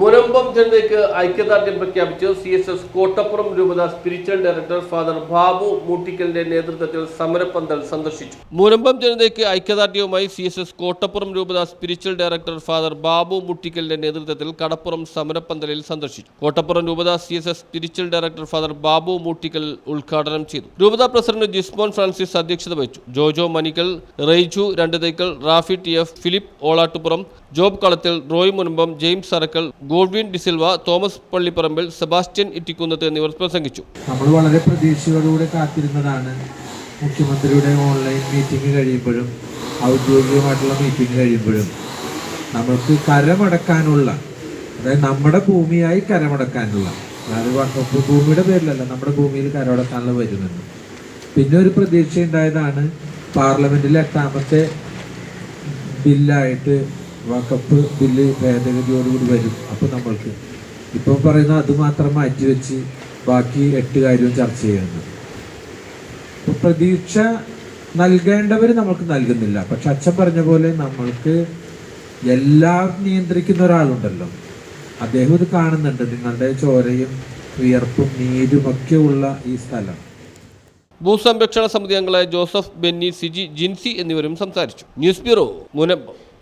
Munambam ജനതയ്ക്ക് ഐക്യദാർഢ്യം പ്രഖ്യാപിച്ച് സി എസ് എസ് കോട്ടപ്പുറം രൂപത സ്പിരിച്വൽ ഡയറക്ടർ ഫാദർ ബാബു മൂട്ടിക്കലിന്റെ നേതൃത്വത്തിൽ സമരപ്പന്തൽ സന്ദർശിച്ചു. മുനമ്പം ജനതയ്ക്ക് ഐക്യദാർഢ്യവുമായി സി എസ് എസ് കോട്ടപ്പുറം രൂപത സ്പിരിച്വൽ ഡയറക്ടർ ഫാദർ ബാബു മുട്ടിക്കലിന്റെ നേതൃത്വത്തിൽ കടപ്പുറം സമരപ്പന്തലിൽ സന്ദർശിച്ചു. കോട്ടപ്പുറം രൂപത C S S spiritual director father Babu Moottikkal ഉദ്ഘാടനം ചെയ്തു. രൂപത പ്രസിഡന്റ് ജിസ്മോൻ ഫ്രാൻസിസ് അധ്യക്ഷത വഹിച്ചു. ജോജോ മനിക്കൽ റെയ്ജു രണ്ടു Thaikkal Rafi T F Philip Olattupuram Job Kalathil Roy Munambam James Arakkal Godwin D'Silva Thomas Pallipparambil Sebastian Ittikunnath എന്നിവർ പ്രസംഗിച്ചു. നമ്മൾ വളരെ പ്രതീക്ഷയോടുകൂടെ കാത്തിരുന്നതാണ്. മുഖ്യമന്ത്രിയുടെ ഓൺലൈൻ മീറ്റിംഗ് കഴിയുമ്പോഴും ഔദ്യോഗികമായിട്ടുള്ള മീറ്റിംഗ് കഴിയുമ്പോഴും നമുക്ക് കരമടക്കാനുള്ള അതായത് നമ്മുടെ ഭൂമിയായി കരമടക്കാനുള്ള അതായത് ഭൂമിയുടെ പേരിലല്ല നമ്മുടെ ഭൂമിയിൽ കരമടക്കാനുള്ള വരുമെന്ന് പിന്നെ ഒരു പ്രതീക്ഷ ഉണ്ടായതാണ് പാർലമെന്റിലെ എട്ടാമത്തെ ബില്ലായിട്ട് വക്കപ്പ് ബില്ല് ഭേദഗതിയോടുകൂടി വരും. അപ്പോൾ നമ്മൾക്ക് ഇപ്പം പറയുന്ന അത് മാത്രം മാറ്റിവെച്ച് ബാക്കി എട്ട് കാര്യവും ചർച്ച ചെയ്യുന്നു ഇപ്പം പ്രതീക്ഷ നൽകേണ്ടവർ നമ്മൾക്ക് നൽകുന്നില്ല. പക്ഷെ അച്ഛൻ പറഞ്ഞ പോലെ നമ്മൾക്ക് എല്ലാം നിയന്ത്രിക്കുന്ന ഒരാളുണ്ടല്ലോ. അദ്ദേഹം ഇത് കാണുന്നുണ്ട്. നിങ്ങളുടെ ചോരയും വിയർപ്പും നീരും ഒക്കെ ഉള്ള ഈ സ്ഥലം. ഭൂസംരക്ഷണ സമിതി അംഗങ്ങളായ ജോസഫ് ബെന്നി സിജി ജിൻസി എന്നിവരും സംസാരിച്ചു. News bureau Munambam.